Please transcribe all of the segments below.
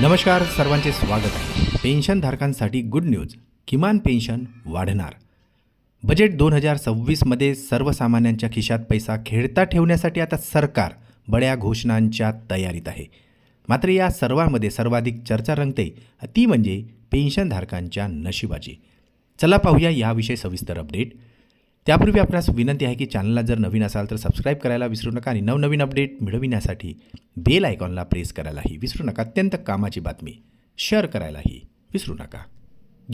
नमस्कार सर्वांचे स्वागत आहे. पेन्शनधारकांसाठी गुड न्यूज. किमान पेन्शन वाढणार. बजेट दोन हजार सव्वीसमध्ये सर्वसामान्यांच्या खिशात पैसा खेळता ठेवण्यासाठी आता सरकार बड्या घोषणांच्या तयारीत आहे. मात्र या सर्वांमध्ये सर्वाधिक चर्चा रंगते ती म्हणजे पेन्शनधारकांच्या नशिबाची. चला पाहूया याविषयी सविस्तर अपडेट. त्यापूर्वी आपणास विनंती आहे की चॅनलला जर नवीन असाल तर सबस्क्राईब करायला विसरू नका आणि नवनवीन अपडेट मिळविण्यासाठी बेल आयकॉनला प्रेस करायलाही विसरू नका. अत्यंत कामाची बातमी. शेअर करायलाही विसरू नका.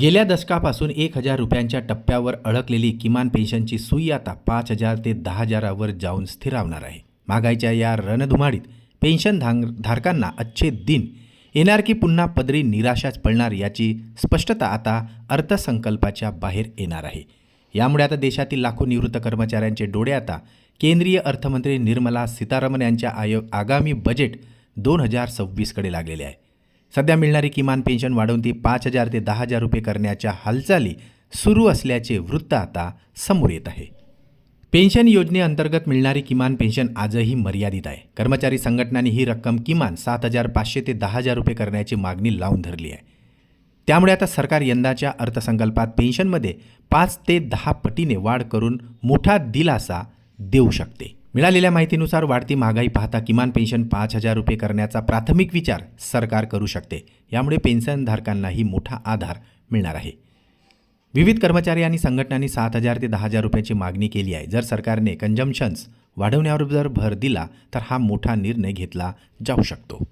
गेल्या दशकापासून एक हजार रुपयांच्या टप्प्यावर अडकलेली किमान पेन्शनची सुई आता पाच हजार ते दहा हजारावर जाऊन स्थिरावणार आहे. महागाईच्या या रणधुमाडीत पेन्शन धांग धारकांना अच्छे दिन. येणार की पुन्हा पदरी निराशाच पडणार याची स्पष्टता आता अर्थसंकल्पाच्या बाहेर येणार आहे. यामुळे आता देशातील लाखो निवृत्त कर्मचाऱ्यांचे डोळे आता केंद्रीय अर्थमंत्री निर्मला सीतारामन यांच्या आयोग आगामी बजेट दोन हजार सव्वीसकडे लागलेले आहे. सध्या मिळणारी किमान पेन्शन वाढवून ती पाच हजार ते दहा हजार रुपये करण्याच्या हालचाली सुरू असल्याचे वृत्त आता समोर येत आहे. पेन्शन योजनेअंतर्गत मिळणारी किमान पेन्शन आजही मर्यादित आहे. कर्मचारी संघटनांनी ही रक्कम किमान सात हजार पाचशे ते दहा हजार रुपये करण्याची मागणी लावून धरली आहे. त्यामुळे आता सरकार यंदाच्या अर्थसंकल्पात पेन्शनमध्ये पाच ते दहा पटीने वाढ करून मोठा दिलासा देऊ शकते. मिळालेल्या माहितीनुसार वाढती महागाई पाहता किमान पेन्शन पाच हजार रुपये करण्याचा प्राथमिक विचार सरकार करू शकते. यामुळे पेन्शनधारकांनाही मोठा आधार मिळणार आहे. विविध कर्मचारी आणि संघटनांनी सात हजार ते दहा हजार रुपयाची मागणी केली आहे. जर सरकारने कंजम्शन्स वाढवण्यावर जर भर दिला तर हा मोठा निर्णय घेतला जाऊ शकतो.